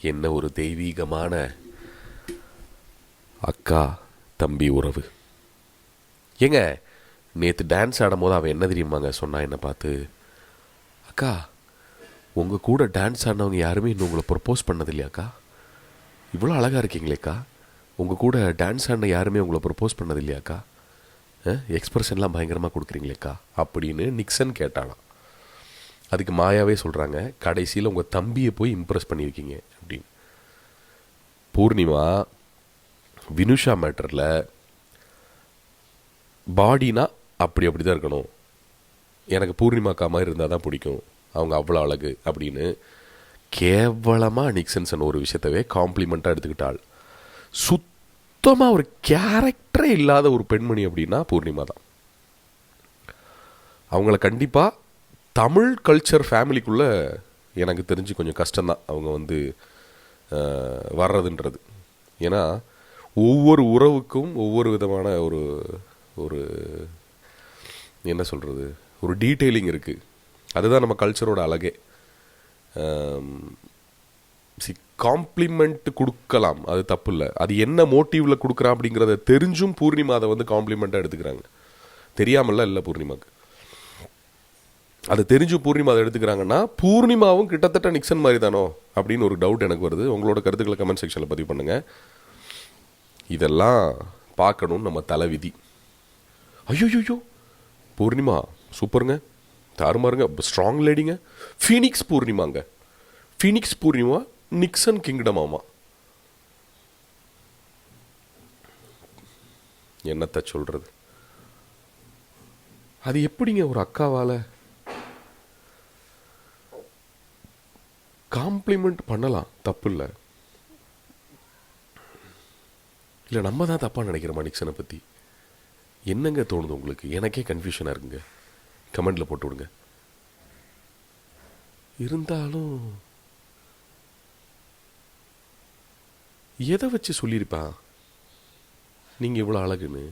என்ன ஒரு தெய்வீகமான அக்கா தம்பி உறவு? ஏங்க நேற்று டான்ஸ் ஆடும்போது அவன் என்ன தெரியுமாங்க சொன்னா என்னை பார்த்து? அக்கா உங்கள் கூட டான்ஸ் ஆடினவங்க யாருமே இன்னும் உங்களை ப்ரப்போஸ் பண்ணதில்லையாக்கா இவ்வளோ அழகாக இருக்கீங்களேக்கா உங்கள் கூட டான்ஸ் ஆடின யாருமே உங்களை ப்ரப்போஸ் பண்ணதில்லையாக்கா எக்ஸ்பிரஷன்லாம் பயங்கரமாக கொடுக்குறீங்களேக்கா அப்படின்னு நிக்சன் கேட்டாலாம் அதுக்கு மாயாவே சொல்கிறாங்க கடைசியில் உங்கள் தம்பியை போய் இம்ப்ரெஸ் பண்ணியிருக்கீங்க. பூர்ணிமா வினுஷா மேட்டரில் பாடினா அப்படி அப்படி தான் இருக்கணும். எனக்கு பூர்ணிமாக்கா மாதிரி இருந்தால் தான் பிடிக்கும். அவங்க அவ்வளோ அழகு அப்படின்னு. கேவலமாக நிக்சன்சன் ஒரு விஷயத்தவே காம்ப்ளிமெண்ட்டாக எடுத்துக்கிட்டாள். சுத்தமாக ஒரு கேரக்டரே இல்லாத ஒரு பெண்மணி அப்படின்னா பூர்ணிமா தான். அவங்கள கண்டிப்பாக தமிழ் கல்ச்சர் ஃபேமிலிக்குள்ளே எனக்கு தெரிஞ்சு கொஞ்சம் கஷ்டம்தான். அவங்க வந்து வர்றதுன்றது. ஏன்னா ஒவ்வொரு உறவுக்கும் ஒவ்வொரு விதமான ஒரு ஒரு என்ன சொல்கிறது ஒரு டீட்டெயிலிங் இருக்குது அதுதான் நம்ம கல்ச்சரோட அழகே. சி காம்ப்ளிமெண்ட் கொடுக்கலாம். அது தப்பு இல்லை அது என்ன மோட்டிவில் கொடுக்குறான் அப்படிங்கிறத தெரிஞ்சும் பூர்ணிமா அதை வந்து காம்ப்ளிமெண்ட்டாக எடுத்துக்கிறாங்க. தெரியாமல்லாம் இல்லை பூர்ணிமாவுக்கு அது தெரிஞ்சும் பூர்ணிமா அதை எடுத்துக்கிறாங்கன்னா பூர்ணிமாவும் கிட்டத்தட்ட நிக்சன் மாதிரி தானோ அப்படின்னு ஒரு டவுட் எனக்கு வருது. உங்களோட கருத்துக்களை கமெண்ட் செக்ஷனில் பதிவு பண்ணுங்கள் இதெல்லாம் பார்க்கணும்னு நம்ம தலைவிதி. ஐயோயோயோ பூர்ணிமா சூப்பருங்க. தாருமாருங்க ஸ்ட்ராங் லேடிங்க ஃபீனிக்ஸ் பூர்ணிமாங்க. ஃபீனிக்ஸ் பூர்ணிமா நிக்சன் கிங்டம் ஆமாம் என்னத்தை சொல்கிறது அது எப்படிங்க ஒரு அக்காவால் காம்ப்ளிமெண்ட் பண்ணலாம். தப்பு இல்லை இல்லை நம்ம தான் தப்பாக நினைக்கிறோமா நிக்சனை பற்றி என்னங்க தோணுது உங்களுக்கு? எனக்கே கன்ஃபியூஷனாக இருக்குங்க. கமெண்டில் போட்டு விடுங்க. இருந்தாலும் எதை வச்சு சொல்லியிருப்பான்? நீங்கள் இவ்வளோ அழகுன்னு.